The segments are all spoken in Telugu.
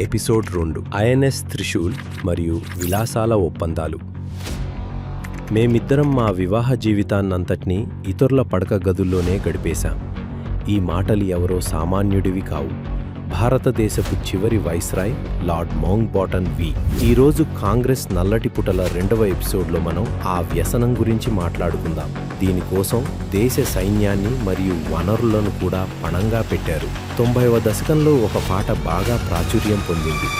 ఎపిసోడ్ రెండు. ఐఎన్ఎస్ త్రిశూల్ మరియు విలాసాల ఒప్పందాలు. మేమిద్దరం మా వివాహ జీవితాన్నంతటినీ ఇతరుల పడక గదుల్లోనే గడిపేశాం. ఈ మాటలు ఎవరో సామాన్యుడివి కావు. భారతదేశపు చివరి వైస్రాయ్ లార్డ్ మౌంట్ బాటన్ వి ఈరోజు కాంగ్రెస్ నల్లటి పుటల రెండవ ఎపిసోడ్లో మనం ఆ వ్యసనం గురించి మాట్లాడుకుందాం. దీనికోసం దేశ సైన్యాన్ని మరియు వనరులను కూడా పణంగా పెట్టారు. తొంభైవ దశకంలో ఒక పాట బాగా ప్రాచుర్యం పొందింది.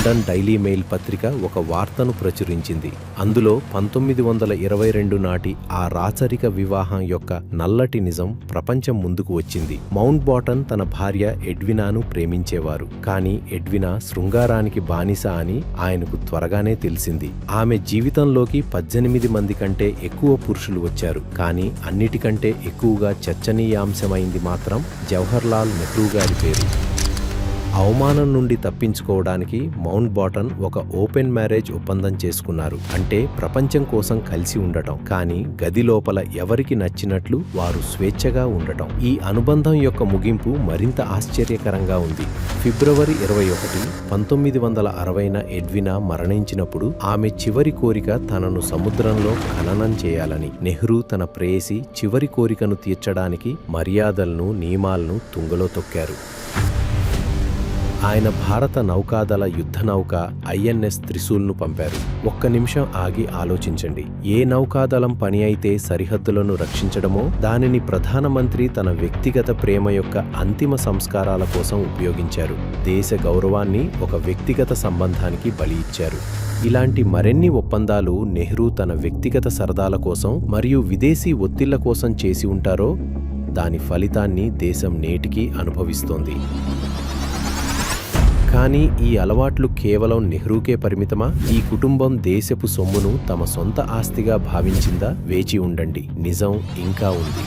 లండన్ డైలీ మెయిల్ పత్రిక ఒక వార్తను ప్రచురించింది. అందులో పంతొమ్మిది వందల ఇరవై రెండు నాటి ఆ రాచరిక వివాహం యొక్క నల్లటి నిజం ప్రపంచం ముందుకు వచ్చింది. మౌంట్ బాటన్ తన భార్య ఎడ్వినాను ప్రేమించేవారు. కానీ ఎడ్వినా శృంగారానికి బానిస అని ఆయనకు త్వరగానే తెలిసింది. ఆమె జీవితంలోకి పద్దెనిమిది మంది కంటే ఎక్కువ పురుషులు వచ్చారు. కానీ అన్నిటికంటే ఎక్కువగా చర్చనీయాంశమైంది మాత్రం జవహర్లాల్ నెహ్రూ గారి పేరు. అవమానం నుండి తప్పించుకోవడానికి మౌంట్ బాటన్ ఒక ఓపెన్ మ్యారేజ్ ఒప్పందం చేసుకున్నారు. అంటే ప్రపంచం కోసం కలిసి ఉండటం. కానీ గది లోపల ఎవరికి నచ్చినట్లు వారు స్వేచ్ఛగా ఉండటం. ఈ అనుబంధం యొక్క ముగింపు మరింత ఆశ్చర్యకరంగా ఉంది. ఫిబ్రవరి ఇరవై ఒకటి పంతొమ్మిది వందల అరవైన ఎడ్వినా మరణించినప్పుడు ఆమె చివరి కోరిక తనను సముద్రంలో ఖననం చేయాలని. నెహ్రూ తన ప్రేయసి చివరి కోరికను తీర్చడానికి మర్యాదలను నియమాలను తుంగలో తొక్కారు. ఆయన భారత నౌకాదళ యుద్ధ నౌక ఐఎన్ఎస్ త్రిశూల్ను పంపారు. ఒక్క నిమిషం ఆగి ఆలోచించండి. ఏ నౌకాదళం పని అయితే సరిహద్దులను రక్షించడమో దానిని ప్రధానమంత్రి తన వ్యక్తిగత ప్రేమ యొక్క అంతిమ సంస్కారాల కోసం ఉపయోగించారు. దేశ గౌరవాన్ని ఒక వ్యక్తిగత సంబంధానికి బలి ఇచ్చారు. ఇలాంటి మరెన్ని ఒప్పందాలు నెహ్రూ తన వ్యక్తిగత సరదాల కోసం మరియు విదేశీ ఒత్తిళ్ళ కోసం చేసి ఉంటారో దాని ఫలితాన్ని దేశం నేటికీ అనుభవిస్తోంది. కానీ ఈ అలవాట్లు కేవలం నెహ్రూకే పరిమితమా? ఈ కుటుంబం దేశపు సొమ్మును తమ సొంత ఆస్తిగా భావించిందా? వేచి ఉండండి. నిజం ఇంకా ఉంది.